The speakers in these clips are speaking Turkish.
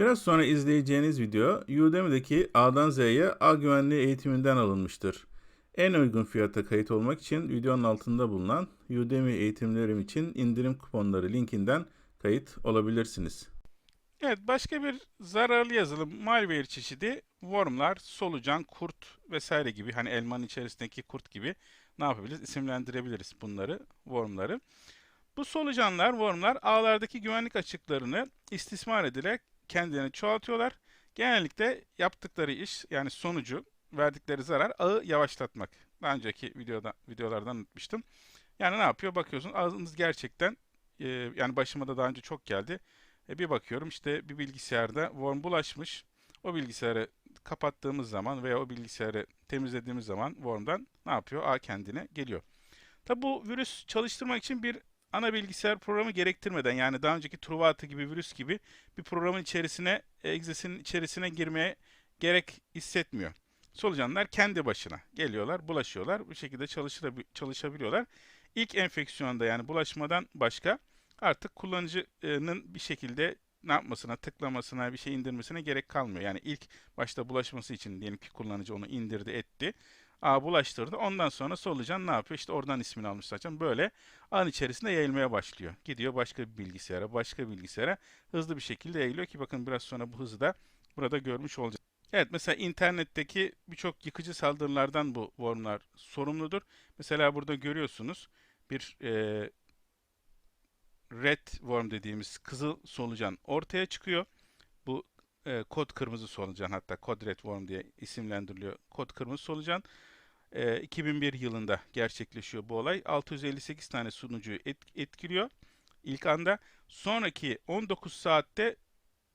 Biraz sonra izleyeceğiniz video Udemy'deki A'dan Z'ye A güvenliği eğitiminden alınmıştır. En uygun fiyata kayıt olmak için videonun altında bulunan Udemy eğitimlerim için indirim kuponları linkinden kayıt olabilirsiniz. Evet, başka bir zararlı yazılım malware çeşidi wormlar, solucan, kurt vesaire gibi hani elmanın içerisindeki kurt gibi ne yapabiliriz? İsimlendirebiliriz bunları, wormları. Bu solucanlar, wormlar ağlardaki güvenlik açıklarını istismar ederek kendilerini çoğaltıyorlar. Genellikle yaptıkları iş yani sonucu verdikleri zarar ağı yavaşlatmak. Daha önceki videoda videolardan unutmuştum. Yani ne yapıyor? Bakıyorsun ağınız gerçekten e, yani başıma da daha önce çok geldi. E, bir bakıyorum işte bir bilgisayarda worm bulaşmış. O bilgisayarı kapattığımız zaman veya o bilgisayarı temizlediğimiz zaman worm'dan ne yapıyor? A kendine geliyor. Tabi bu virüs çalıştırmak için bir ana bilgisayar programı gerektirmeden yani daha önceki Truva gibi virüs gibi bir programın içerisine exe'sinin içerisine girmeye gerek hissetmiyor. Solucanlar kendi başına geliyorlar, bulaşıyorlar. Bu şekilde çalışabiliyorlar. İlk enfeksiyonda yani bulaşmadan başka artık kullanıcının bir şekilde ne yapmasına, tıklamasına, bir şey indirmesine gerek kalmıyor. Yani ilk başta bulaşması için diyelim ki kullanıcı onu indirdi, etti. A bulaştırdı. Ondan sonra solucan ne yapıyor? İşte oradan ismini almış zaten. Böyle an içerisinde yayılmaya başlıyor. Gidiyor başka bir bilgisayara, başka bir bilgisayara hızlı bir şekilde yayılıyor ki bakın biraz sonra bu hızı da burada görmüş olacağız. Evet mesela internetteki birçok yıkıcı saldırılardan bu wormlar sorumludur. Mesela burada görüyorsunuz bir e, red worm dediğimiz kızıl solucan ortaya çıkıyor. Bu e, kod kırmızı solucan hatta kod red worm diye isimlendiriliyor. Kod kırmızı solucan. E, 2001 yılında gerçekleşiyor bu olay. 658 tane sunucuyu et, etkiliyor ilk anda. Sonraki 19 saatte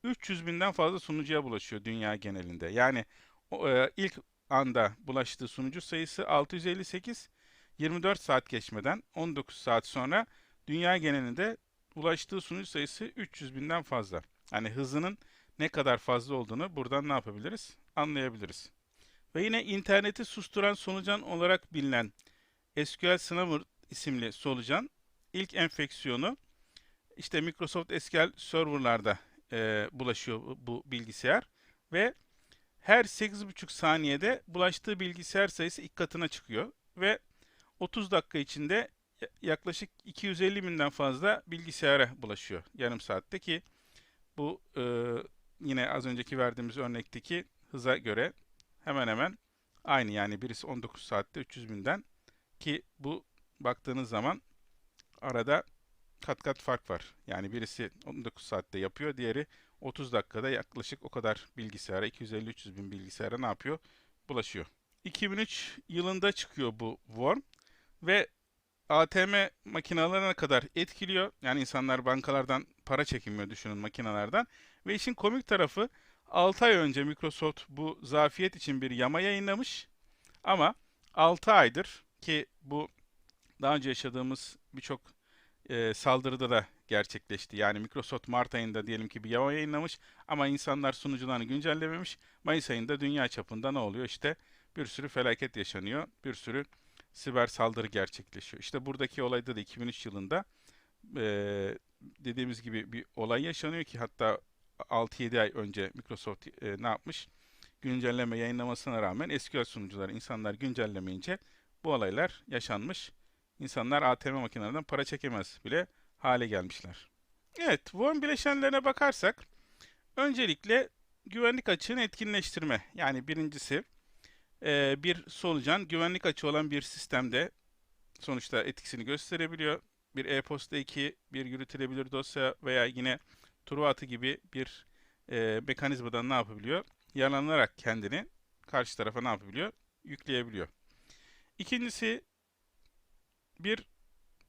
300 binden fazla sunucuya bulaşıyor dünya genelinde. Yani e, ilk anda bulaştığı sunucu sayısı 658. 24 saat geçmeden 19 saat sonra dünya genelinde ulaştığı sunucu sayısı 300 binden fazla. Yani hızının ne kadar fazla olduğunu buradan ne yapabiliriz? Anlayabiliriz. Ve yine interneti susturan solucan olarak bilinen SQL Sniffer isimli solucan ilk enfeksiyonu işte Microsoft SQL serverlarda e, bulaşıyor bu bilgisayar ve her 8,5 saniyede bulaştığı bilgisayar sayısı ilk katına çıkıyor ve 30 dakika içinde yaklaşık 250 binden fazla bilgisayara bulaşıyor yarım saatte ki bu e, yine az önceki verdiğimiz örnekteki hıza göre hemen hemen aynı yani birisi 19 saatte 300 binden ki bu baktığınız zaman arada kat kat fark var. Yani birisi 19 saatte yapıyor, diğeri 30 dakikada yaklaşık o kadar bilgisayara, 250-300 bin bilgisayara ne yapıyor? Bulaşıyor. 2003 yılında çıkıyor bu worm ve ATM makinalarına kadar etkiliyor. Yani insanlar bankalardan para çekinmiyor düşünün makinalardan. Ve işin komik tarafı 6 ay önce Microsoft bu zafiyet için bir yama yayınlamış. Ama 6 aydır ki bu daha önce yaşadığımız birçok e, saldırıda da gerçekleşti. Yani Microsoft Mart ayında diyelim ki bir yama yayınlamış ama insanlar sunucularını güncellememiş. Mayıs ayında dünya çapında ne oluyor? İşte bir sürü felaket yaşanıyor. Bir sürü siber saldırı gerçekleşiyor. İşte buradaki olayda da 2003 yılında e, dediğimiz gibi bir olay yaşanıyor ki hatta 6-7 ay önce Microsoft e, ne yapmış? Güncelleme yayınlamasına rağmen SQL sunucuları insanlar güncellemeyince bu olaylar yaşanmış. İnsanlar ATM makinelerinden para çekemez bile hale gelmişler. Evet, Worm bileşenlerine bakarsak öncelikle güvenlik açığını etkinleştirme. Yani birincisi e, bir solucan güvenlik açığı olan bir sistemde sonuçta etkisini gösterebiliyor. Bir e-posta 2, bir yürütülebilir dosya veya yine Truva gibi bir e, mekanizmadan ne yapabiliyor? Yararlanarak kendini karşı tarafa ne yapabiliyor? Yükleyebiliyor. İkincisi bir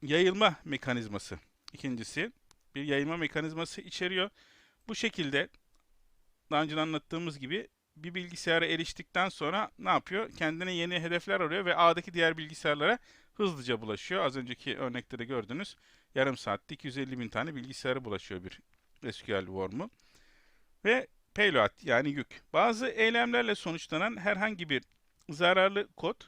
yayılma mekanizması. İkincisi bir yayılma mekanizması içeriyor. Bu şekilde daha önce anlattığımız gibi bir bilgisayara eriştikten sonra ne yapıyor? Kendine yeni hedefler arıyor ve ağdaki diğer bilgisayarlara hızlıca bulaşıyor. Az önceki örnekte de gördünüz. Yarım saatte 250 bin tane bilgisayara bulaşıyor bir SQL worm'u. Ve payload yani yük. Bazı eylemlerle sonuçlanan herhangi bir zararlı kod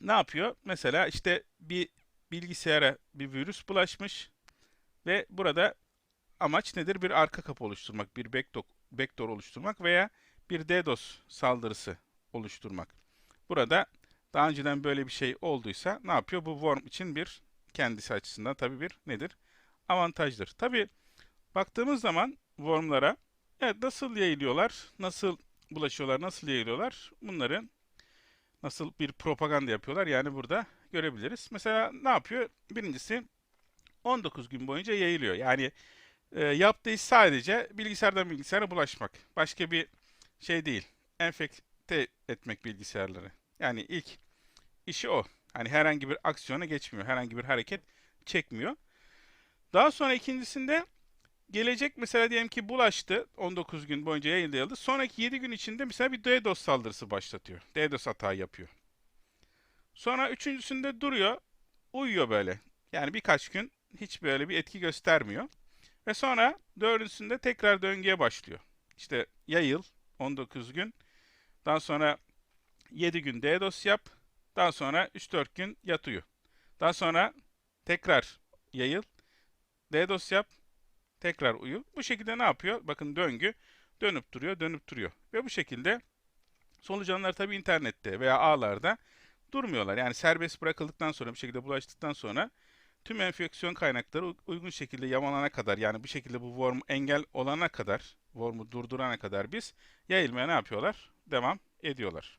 ne yapıyor? Mesela işte bir bilgisayara bir virüs bulaşmış ve burada amaç nedir? Bir arka kapı oluşturmak, bir backdoor, backdoor oluşturmak veya bir DDoS saldırısı oluşturmak. Burada daha önceden böyle bir şey olduysa ne yapıyor? Bu worm için bir kendisi açısından tabii bir nedir? Avantajdır. Tabii baktığımız zaman wormlara evet nasıl yayılıyorlar, nasıl bulaşıyorlar, nasıl yayılıyorlar bunları nasıl bir propaganda yapıyorlar yani burada görebiliriz. Mesela ne yapıyor? Birincisi 19 gün boyunca yayılıyor. Yani e, yaptığı iş sadece bilgisayardan bilgisayara bulaşmak. Başka bir şey değil. Enfekte etmek bilgisayarları. Yani ilk işi o. Hani herhangi bir aksiyona geçmiyor. Herhangi bir hareket çekmiyor. Daha sonra ikincisinde gelecek mesela diyelim ki bulaştı 19 gün boyunca yayıldı. Sonraki 7 gün içinde mesela bir DDoS saldırısı başlatıyor. DDoS hata yapıyor. Sonra üçüncüsünde duruyor. Uyuyor böyle. Yani birkaç gün hiç böyle bir etki göstermiyor. Ve sonra dördüncüsünde tekrar döngüye başlıyor. İşte yayıl 19 gün. Daha sonra 7 gün DDoS yap. Daha sonra 3-4 gün yat. Daha sonra tekrar yayıl. DDoS yap. Tekrar uyu. Bu şekilde ne yapıyor? Bakın döngü dönüp duruyor, dönüp duruyor. Ve bu şekilde solucanlar tabii internette veya ağlarda durmuyorlar. Yani serbest bırakıldıktan sonra bir şekilde bulaştıktan sonra tüm enfeksiyon kaynakları uygun şekilde yamalana kadar yani bu şekilde bu worm engel olana kadar, worm'u durdurana kadar biz yayılmaya ne yapıyorlar? Devam ediyorlar.